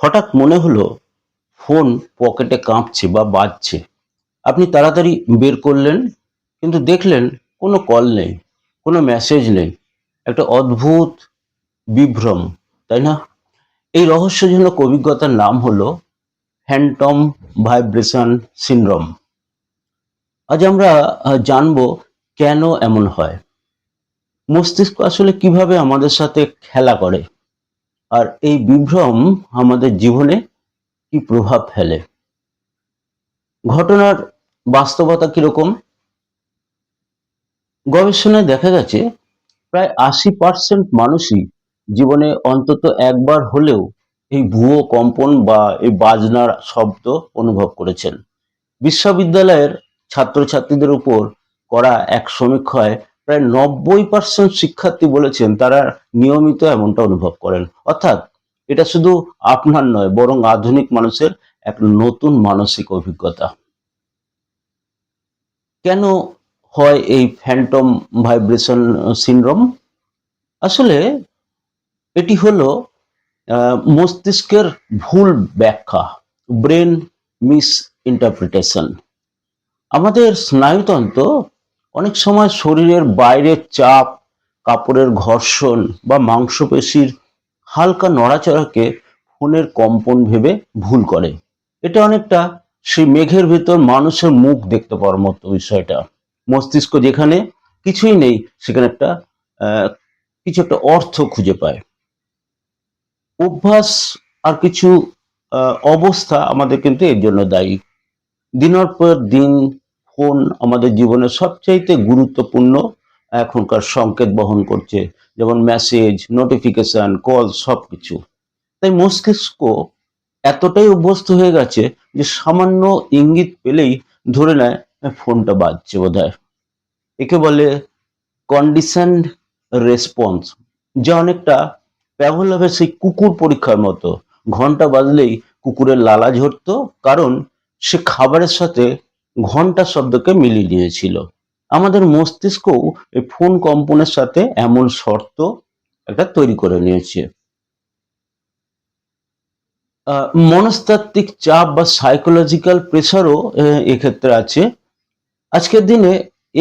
হঠাৎ মনে হলো, ফোন পকেটে কাঁপছে বা বাজছে। আপনি তাড়াতাড়ি বের করলেন, কিন্তু দেখলেন কোনো কল নেই, কোনো মেসেজ নেই। একটা অদ্ভুত বিভ্রম, তাই না? এই রহস্যজনক অভিজ্ঞতার নাম হলো ফ্যান্টম ভাইব্রেশন সিনড্রোম। আজ আমরা জানব কেন এমন হয়। মস্তিষ্ক আসলে কীভাবে আমাদের সাথে খেলা করে? আর এই বিভ্রম আমাদের জীবনে কি প্রভাব ফেলে? ঘটনার বাস্তবতা কীরকম? গবেষণায় দেখা গেছে, প্রায় আশি পার্সেন্ট মানুষই জীবনে অন্তত একবার হলেও এই ভুয়ো কম্পন বা এই বাজনার শব্দ অনুভব করেছেন। বিশ্ববিদ্যালয়ের ছাত্রছাত্রীদের উপর করা এক সমীক্ষায় প্রায় নব্বই পার্সেন্ট শিক্ষার্থী বলেছেন তারা নিয়মিত এমনটা অনুভব করেন। অর্থাৎ এটা শুধু আপনার নয়, বরং আধুনিক মানুষের এক নতুন মানসিক অভিজ্ঞতা। কেন হয় এই ফ্যান্টম ভাইব্রেশন সিনড্রোম আসলে এটি হলো মস্তিষ্কের ভুল ব্যাখ্যা ব্রেন মিস ইন্টারপ্রিটেশন আমাদের স্নায়ুতন্ত্র অনেক সময় শরীরের বাইরের চাপ, কাপড়ের ঘর্ষণ বা মাংসপেশির হালকা নড়াচড়াকে ফোনের কম্পন ভেবে ভুল করে। এটা অনেকটা সেই মেঘের ভেতর মানুষের মুখ দেখতে পাওয়ার মতো বিষয়টা। মস্তিষ্ক যেখানে কিছুই নেই, সেখানে একটা কিছু একটা অর্থ খুঁজে পায়। অভ্যাস আর কিছু অবস্থা আমাদের কিন্তু এর জন্য দায়ী। দিনের পর দিন ফোন আমাদের জীবনের সবচাইতে গুরুত্বপূর্ণ এখনকার সংকেত বহন করছে? যেমন মেসেজ নোটিফিকেশন কল সব কিছু তাই মস্তিষ্ক এতটাই অভ্যস্ত হয়ে গেছে যে সামান্য ইঙ্গিত পেলেই ধরে নেয় "হ্যাঁ, ফোনটা বাজছে বোধহয়। একে বলে কন্ডিশন রেসপন্স যা অনেকটা প্যাভলভের সেই কুকুর পরীক্ষার মতো। ঘণ্টা বাজলেই কুকুরের লালা ঝরতো কারণ সে খাবারের সাথে ঘণ্টা শব্দকে মিলিয়ে নিয়েছিল আমাদের মস্তিষ্কও এই ফোন কম্পনের সাথে এমন শর্ত একটা তৈরি করে নিয়েছে। মনস্তাত্ত্বিক চাপ বা সাইকোলজিক্যাল প্রেশারও এক্ষেত্রে আছে। আজকের দিনে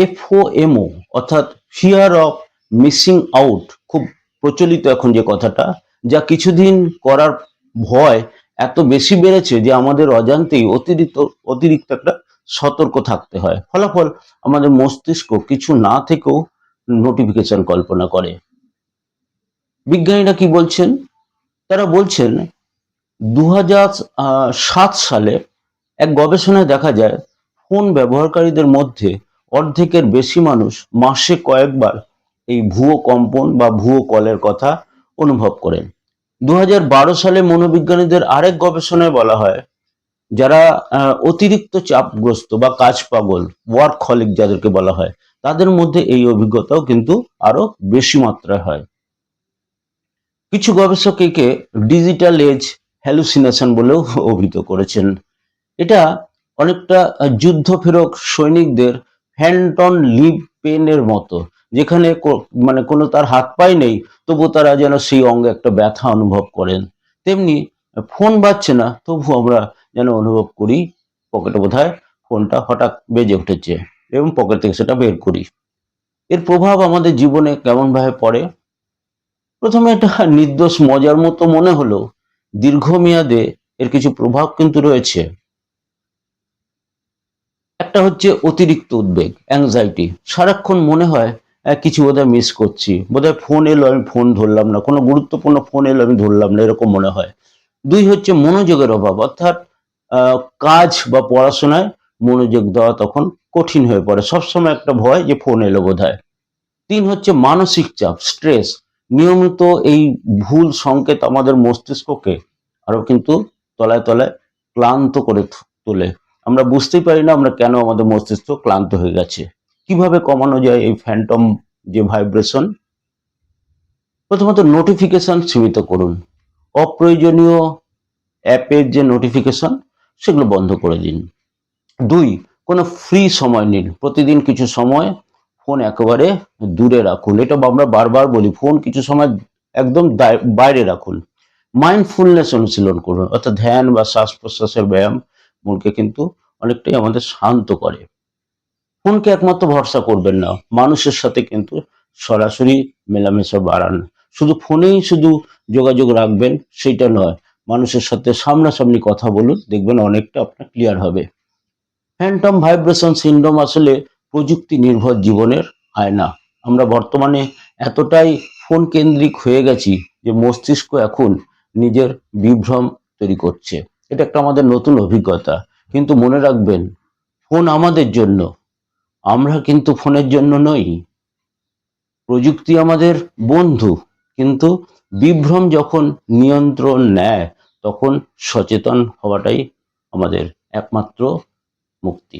এফওএমও অর্থাৎ ফিয়ার অফ মিসিং আউট খুব প্রচলিত এখন যে কথাটা, যা কিছুদিন করার ভয় এত বেশি বেড়েছে যে আমাদের অজান্তেই অতিরিক্ত অতিরিক্ত একটা সতর্ক থাকতে হয়। ফলাফল আমাদের মস্তিষ্ক কিছু না থেকেও নোটিফিকেশন কল্পনা করে। বিজ্ঞানীরা কি বলছেন? তারা বলছেন দু সালে এক গবেষণায় দেখা যায়, ফোন ব্যবহারকারীদের মধ্যে অর্ধেকের বেশি মানুষ মাসে কয়েকবার এই ভুয়ো কম্পন বা ভুয়ো কলের কথা অনুভব করেন। দু হাজার বারো সালে মনোবিজ্ঞানীদের আরেক গবেষণায় বলা হয় যারা অতিরিক্ত চাপগ্রস্ত বা কাজ পাগল ওয়ার্ক হলিক যাদেরকে বলা হয়, তাদের মধ্যে এই অভিজ্ঞতাও কিন্তু আরও বেশি মাত্রায় হয়। কিছু গবেষক একে ডিজিটাল এজ হ্যালুসিনেশন বলেও অভিহিত করেছেন। এটা অনেকটা যুদ্ধফেরক সৈনিকদের ফ্যান্টন লিভ পেনের মতো, যেখানে মানে কোনো তার হাত পাই নেই তবু তারা যেন সেই অঙ্গে একটা ব্যথা অনুভব করেন। তেমনি, ফোন বাজছে না তবু আমরা যেন অনুভব করি পকেটে বোধহয় ফোনটা হঠাৎ বেজে উঠেছে এবং পকেট থেকে সেটা বের করি। এর প্রভাব আমাদের জীবনে কেমন ভাবে পড়ে? প্রথমে এটা নির্দোষ মজার মতো মনে হলো, দীর্ঘমেয়াদে এর কিছু প্রভাব কিন্তু রয়েছে। একটা হচ্ছে অতিরিক্ত উদ্বেগ অ্যাংজাইটি সারাক্ষণ মনে হয় কিছু বোধহয় মিস করছি। বোধহয় ফোন এলো, আমি ফোন ধরলাম না, কোনো গুরুত্বপূর্ণ ফোন এলো, আমি ধরলাম না, এরকম মনে হয়। দুই হচ্ছে মনোযোগের অভাব, অর্থাৎ কাজ বা পড়াশোনায় মনোযোগ দেওয়া তখন কঠিন হয়ে পড়ে। সবসময় একটা ভয় যে ফোন এলো বোধহয়। তিন হচ্ছে মানসিক চাপ স্ট্রেস নিয়মিত এই ভুল সংকেত আমাদের মস্তিষ্ককে আরও কিন্তু তলায় তলায় ক্লান্ত করে তোলে। আমরা বুঝতেই পারি না আমরা কেন আমাদের মস্তিষ্ক ক্লান্ত হয়ে গেছে। কীভাবে কমানো যায় এই ফ্যান্টম যে ভাইব্রেশন প্রথমত নোটিফিকেশন সীমিত করুন। অপ্রয়োজনীয় অ্যাপের যে নোটিফিকেশন সেগুলো বন্ধ করে দিন। দুই, কোনো ফ্রি সময় নিন। প্রতিদিন কিছু সময় ফোন একেবারে দূরে রাখুন। এটা আমরা বারবার বলি, ফোন কিছু সময় একদম বাইরে রাখুন। মাইন্ডফুলনেস অনুশীলন করুন, অর্থাৎ ধ্যান বা শ্বাস প্রশ্বাসের ব্যায়াম মনকে কিন্তু অনেকটাই আমাদের শান্ত করে। ফোনকে একমাত্র ভরসা করবেন না, মানুষের সাথে কিন্তু সরাসরি মেলামেশা বাড়ান। শুধু ফোনেই শুধু যোগাযোগ রাখবেন, সেটা নয়। মানুষের সাথে সামনাসামনি কথা বলুন, দেখবেন অনেকটা আপনার ক্লিয়ার হবে। ফ্যান্টম ভাইব্রেশন সিন্ড্রোম আসলে প্রযুক্তি নির্ভর জীবনের আয়না। আমরা বর্তমানে এতটাই ফোন কেন্দ্রিক হয়ে গেছি যে মস্তিষ্ক এখন নিজের বিভ্রম তৈরি করছে। এটা একটা আমাদের নতুন অভিজ্ঞতা। কিন্তু মনে রাখবেন ফোন আমাদের জন্য। আমরা কিন্তু ফোনের জন্য নই। প্রযুক্তি আমাদের বন্ধু। কিন্তু বিভ্রম যখন নিয়ন্ত্রণ নেয় তখন সচেতন হওয়াটাই আমাদের একমাত্র মুক্তি।